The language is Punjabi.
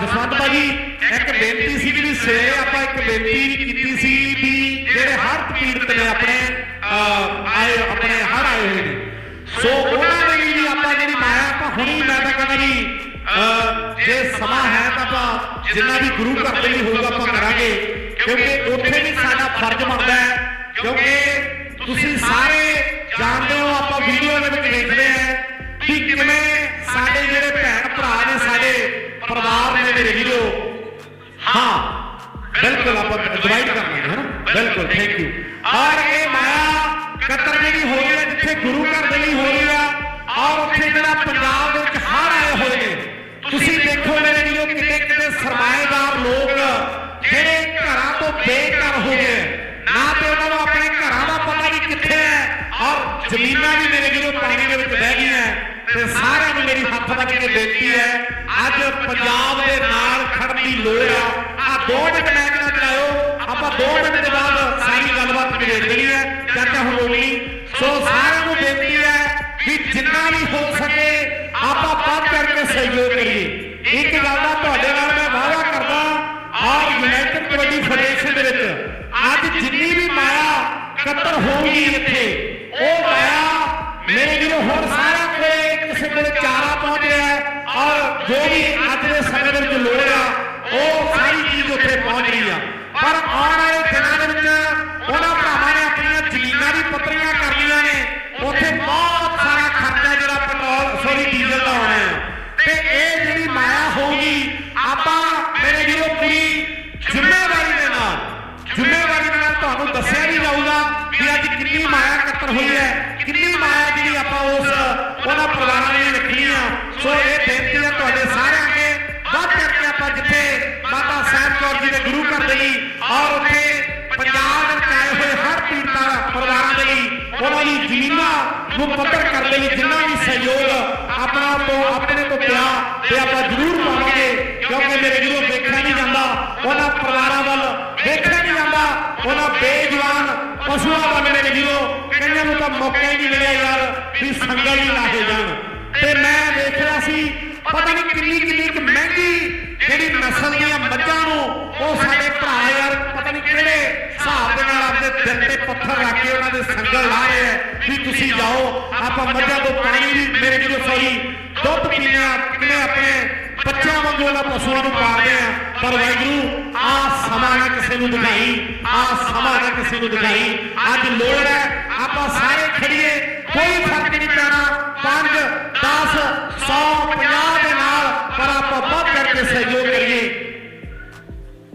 ਜਸਵੰਤ ਭਾਜੀ ਇੱਕ ਬੇਨਤੀ ਸੀ ਵੀ ਸਵੇਰੇ ਆਪਾਂ ਇੱਕ ਬੇਨਤੀ ਕੀਤੀ ਸੀ ਵੀ ਜਿਹੜੇ ਹਰ ਪੀੜਤ ਨੇ ਆਪਣੇ ਆਏ ਆਪਣੇ ਹੜ ਆਏ ਹੋਏ ਨੇ। ਸੋ ਉਹਨਾਂ ਦੇ ਲਈ ਵੀ ਆਪਾਂ ਜਿਹੜੀ ਮਾਇਆ ਆਪਾਂ ਹੁਣੀ ਮੈਂ ਤਾਂ ਕਹਿੰਦਾ ਵੀ ਅਹ, ਜੇ ਸਮਾਂ ਹੈ ਤਾਂ ਆਪਾਂ ਜਿੰਨਾ ਵੀ ਗੁਰੂ ਘਰ ਦੇ ਲਈ ਹੋਊਗਾ ਆਪਾਂ ਕਰਾਂਗੇ ਕਿਉਂਕਿ ਉੱਥੇ ਵੀ ਸਾਡਾ ਫਰਜ਼ ਬਣਦਾ ਹੈ ਕਿਉਂਕਿ ਡਿਵਾਈਡ ਕਰ ਲਾਂਗੇ ਹੈ ਨਾ ਬਿਲਕੁਲ ਥੈਂਕ ਯੂ ਔਰ ਇਹ ਮਾਇਆ ਕਤਰ ਜਿਹੜੀ ਹੋ ਰਹੀ ਹੈ ਜਿੱਥੇ ਗੁਰੂ ਘਰ ਦੇ ਲਈ ਹੋ ਰਹੀ ਆ ਔਰ ਉੱਥੇ ਜਿਹੜਾ ਪੰਜਾਬ ਦੇ ਵਿੱਚ ਹੜ ਆਏ ਹੋਏ ਨੇ ਤੁਸੀਂ ਦੇਖੋ ਮੇਰੇ ਵੀਰੋ ਕਿਤੇ ਕਿਤੇ ਸਰਮਾਏਦਾਰ ਲੋਕ ਜਿਹੜੇ ਘਰਾਂ ਤੋਂ ਬੇਘਰ ਹੋ ਗਏ ਨਾ ਤੇ ਉਹਨਾਂ ਨੂੰ ਆਪਣੇ ਘਰਾਂ ਦਾ ਪਤਾ ਨਹੀਂ ਕਿੱਥੇ ਹੈ ਔਰ ਜ਼ਮੀਨਾਂ ਵੀ ਮੇਰੇ ਵੀਰੋ ਪਾਣੀ ਦੇ ਵਿੱਚ ਬਹਿ ਗਈਆਂ ਤੇ ਸਾਰਿਆਂ ਨੂੰ ਮੇਰੀ ਹੱਥ ਬੰਨ੍ਹ ਕੇ ਬੇਨਤੀ ਹੈ ਅੱਜ ਪੰਜਾਬ ਦੇ ਨਾਲ ਖੜਨ ਦੀ ਲੋੜ ਆ ਆ 2 ਮਿੰਟ ਮੈਂ ਕਿਹਾ ਚਲਾਇਓ ਆਪਾਂ 2 ਮਿੰਟ ਦੇ ਬਾਅਦ ਸਾਰੀ ਗੱਲਬਾਤ ਨਿਬੇੜ ਦੇਣੀ ਹੈ। ਚਾਚਾ ਹੁਣ ਹੋਣੀ ਸੋ ਸਾਰਿਆਂ ਨੂੰ ਬੇਨਤੀ ਹੈ ਵੀ ਜਿੰਨਾ ਵੀ ਹੋ ਸਕੇ ਆਪਾਂ ਵੱਧ ਕਰਕੇ ਸਹਿਯੋਗ ਕਰੀਏ। ਇੱਕ ਗੱਲ ਦਾ ਤੁਹਾਡੇ ਨਾਲ ਮੈਂ ਵਾਅਦਾ ਕਰਦਾ ਔਰ ਯੂਨਾਈਟਿਡ ਕਬੱਡੀ ਫੈਡਰੇਸ਼ਨ ਦੇ ਵਿੱਚ ਅੱਜ ਜਿੰਨੀ ਵੀ ਮਾਇਆ ਇਕੱਤਰ ਹੋਊਗੀ ਇੱਥੇ, ਉਹ ਮਾਇਆ ਮੇਰੇ ਵੀਰੋ ਹੁਣ ਸਾਰਿਆਂ ਕੋਲੇ ਕਿਸੇ ਕੋਲੇ ਚਾਰਾ ਪਹੁੰਚ ਰਿਹਾ ਹੈ ਔਰ ਜੋ ਵੀ ਅੱਜ ਦੇ ਸਮੇਂ ਦੇ ਵਿੱਚ ਲੋੜ ਆ ਉਹ ਸਾਰੀ ਚੀਜ਼ ਉੱਥੇ ਪਹੁੰਚ ਰਹੀ ਆ ਪਰ ਆਉਣ ਵਾਲੇ ਦਿਨਾਂ ਦੇ ਵਿੱਚ ਉਹਨਾਂ ਭਰਾਵਾਂ ਨੇ ਆਪਣੀਆਂ ਜ਼ਮੀਨਾਂ ਦੀ ਪੱਤਰੀਆਂ ਕਰਨੀਆਂ ਨੇ। ਉੱਥੇ ਬਹੁਤ ਸਾਰਾ ਖਰਚਾ ਜਿਹੜਾ ਪੈਟਰੋਲ, ਸੋਰੀ, ਡੀਜ਼ਲ ਦਾ ਆਉਣਾ ਤੇ ਇਹ ਜਿਹੜੀ ਮਾਇਆ ਹੋਊਗੀ, ਆਪਾਂ ਮੇਰੇ ਵੀਰੋ ਪੂਰੀ ਜ਼ਿੰਮੇਵਾਰੀ ਦੇ ਨਾਲ, ਜ਼ਿੰਮੇਵਾਰੀ ਦੇ ਨਾਲ ਤੁਹਾਨੂੰ ਦੱਸਿਆ ਵੀ ਜਾਊਗਾ ਕਿ ਅੱਜ ਕਿੰਨੀ ਮਾਇਆ ਇਕੱਤਰ ਹੋਈ ਹੈ, ਕਿੰਨੀ ਮਾਇਆ ਜਿਹੜੀ ਆਪਾਂ ਉਸ ਉਹਨਾਂ ਪਰਿਵਾਰਾਂ ਔਰ ਉੱਥੇ ਪੰਜਾਬ ਵਿੱਚ ਆਏ ਹੋਏ ਹਰ ਪੀੜਤਾਂ ਪਰਿਵਾਰਾਂ ਦੇ ਲਈ, ਉਹਨਾਂ ਦੀ ਜ਼ਮੀਨਾਂ ਨੂੰ ਪੱਧਰ ਕਰਨ ਦੇ ਲਈ ਜਿੰਨਾ ਵੀ ਸਹਿਯੋਗ ਆਪਣਾ ਤੋਂ ਆਪਣੇ ਤੋਂ ਪਿਆ ਤੇ ਆਪਾਂ ਜ਼ਰੂਰ ਪਾਵਾਂਗੇ, ਕਿਉਂਕਿ ਮੇਰੇ ਵੀਰੋ ਵੇਖਿਆ ਨਹੀਂ ਜਾਂਦਾ, ਉਹਨਾਂ ਪਰਿਵਾਰਾਂ ਵੱਲ ਵੇਖਿਆ ਨਹੀਂ ਜਾਂਦਾ, ਉਹਨਾਂ ਬੇਜਵਾਨ ਪਸ਼ੂਆਂ ਵੱਲ ਮੇਰੇ ਵੀਰੋ ਕਈਆਂ ਨੂੰ ਤਾਂ ਮੌਕਾ ਹੀ ਨਹੀਂ ਮਿਲਿਆ ਯਾਰ, ਵੀ ਸੰਗਲ ਹੀ ਲਾਹੇ ਜਾਣ। ਤੇ ਮੈਂ ਵੇਖ ਰਿਹਾ ਸੀ, ਪਤਾ ਨਹੀਂ ਕਿੰਨੀ ਕਿੰਨੀ ਕੁ ਮਹਿੰਗੀ ਜਿਹੜੀ ਨਸਲ ਦੀਆਂ ਮੱਝਾਂ ਨੂੰ ਉਹ ਸਾਡੇ ਭਰਾ ਯਾਰ ਪਤਾ ਨਹੀਂ ਕਿਹੜੇ ਹਿਸਾਬ ਦੇ ਨਾਲ ਆਪਣੇ ਦਿਲ ਤੇ ਪੱਥਰ ਰੱਖ ਕੇ ਉਹਨਾਂ ਦੇ ਸੰਗਲ ਲਾ ਰਹੇ ਆ ਵੀ ਤੁਸੀਂ ਜਾਓ। ਆਪਾਂ ਮੱਝਾਂ ਤੋਂ ਪਾਣੀ ਵੀ ਮੇਰੇ ਵੀਰੋ ਸਹੀ ਦੁੱਧ ਪੀਣੇ ਕਿਵੇਂ ਆਪਣੇ ਬੱਚਿਆਂ ਵਾਂਗੂ ਉਹਨਾਂ ਪਸ਼ੂਆਂ ਨੂੰ ਪਾਲਦੇ ਆ ਪਰ ਵਾਹਿਗੁਰੂ, ਆ ਸਮਾਂ ਨਾ ਕਿਸੇ ਨੂੰ ਦਿਖਾਈ। ਆ ਸਮਾਂ ਨਾ ਕਿਸੇ ਨੂੰ ਦਿਖਾਈ। ਅੱਜ ਲੋੜ ਹੈ, ਆਪਾਂ ਸਾਰੇ ਖੜੀਏ। ਕੋਈ ਫ਼ਰਕ ਨਹੀਂ ਪੈਣਾ। 5 10 100 50 ਦੇ ਨਾਲ। ਪਰ ਆਪਾਂ ਵੱਧ